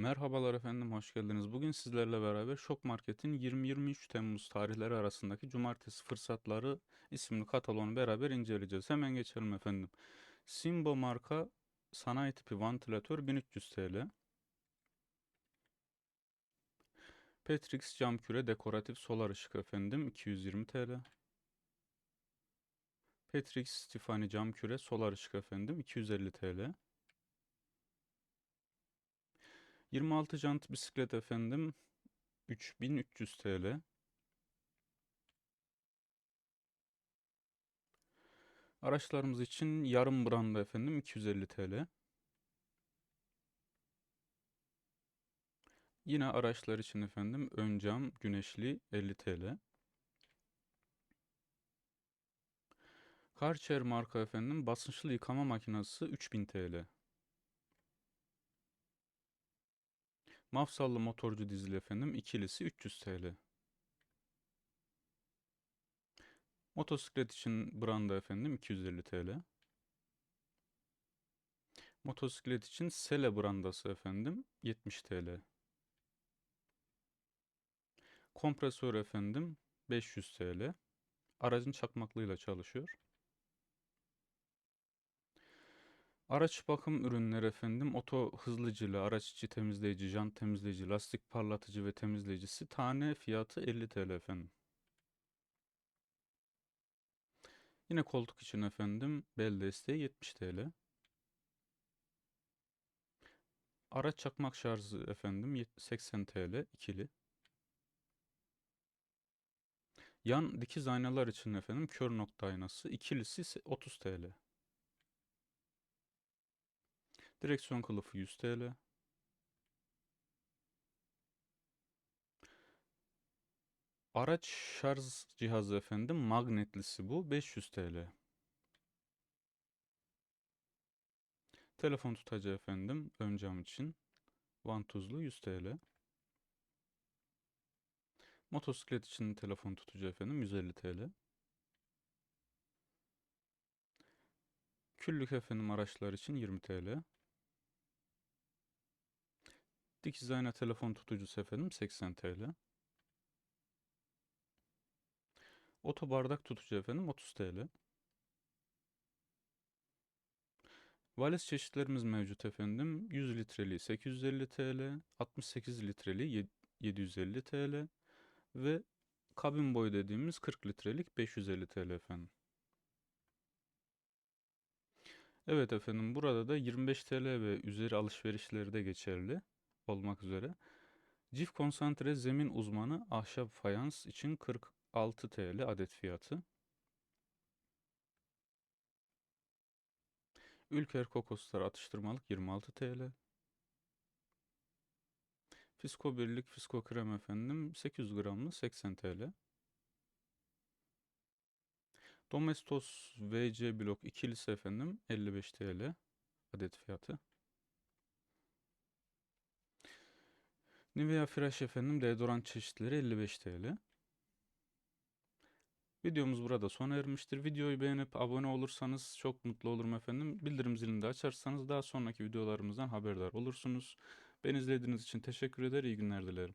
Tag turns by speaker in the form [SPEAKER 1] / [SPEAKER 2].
[SPEAKER 1] Merhabalar efendim, hoş geldiniz. Bugün sizlerle beraber Şok Market'in 20-23 Temmuz tarihleri arasındaki Cumartesi Fırsatları isimli kataloğunu beraber inceleyeceğiz. Hemen geçelim efendim. Simbo marka sanayi tipi vantilatör 1300 TL. Petrix cam küre dekoratif solar ışık efendim 220 TL. Petrix Tiffany cam küre solar ışık efendim 250 TL. 26 jant bisiklet efendim 3300 TL. Araçlarımız için yarım branda efendim 250 TL. Yine araçlar için efendim ön cam güneşli 50 TL. Karcher marka efendim basınçlı yıkama makinesi 3000 TL. Mafsallı motorcu dizili efendim ikilisi 300 TL. Motosiklet için branda efendim 250 TL. Motosiklet için Sele brandası efendim 70 TL. Kompresör efendim 500 TL. Aracın çakmaklığıyla çalışıyor. Araç bakım ürünleri efendim oto hızlıcılı, araç içi temizleyici, jant temizleyici, lastik parlatıcı ve temizleyicisi tane fiyatı 50 TL efendim. Yine koltuk için efendim bel desteği 70 TL. Araç çakmak şarjı efendim yet- 80 TL ikili. Yan dikiz aynalar için efendim kör nokta aynası ikilisi ise 30 TL. Direksiyon kılıfı 100 TL. Araç şarj cihazı efendim magnetlisi bu 500 TL. Telefon tutacı efendim ön cam için vantuzlu 100 TL. Motosiklet için telefon tutucu efendim 150 TL. Küllük efendim araçlar için 20 TL. Dikiz ayna telefon tutucusu efendim 80 TL. Oto bardak tutucu efendim 30 TL. Valiz çeşitlerimiz mevcut efendim. 100 litreli 850 TL, 68 litreli yed- 750 TL ve kabin boyu dediğimiz 40 litrelik 550 TL efendim. Evet efendim burada da 25 TL ve üzeri alışverişleri de geçerli olmak üzere. Cif konsantre zemin uzmanı ahşap fayans için 46 TL adet fiyatı. Ülker kokoslar atıştırmalık 26 TL. Fisko birlik fisko krem efendim 800 gramlı 80 TL. Domestos VC blok ikilisi efendim 55 TL adet fiyatı. Nivea Fresh efendim deodorant çeşitleri 55 TL. Videomuz burada sona ermiştir. Videoyu beğenip abone olursanız çok mutlu olurum efendim. Bildirim zilini de açarsanız daha sonraki videolarımızdan haberdar olursunuz. Beni izlediğiniz için teşekkür eder. İyi günler dilerim.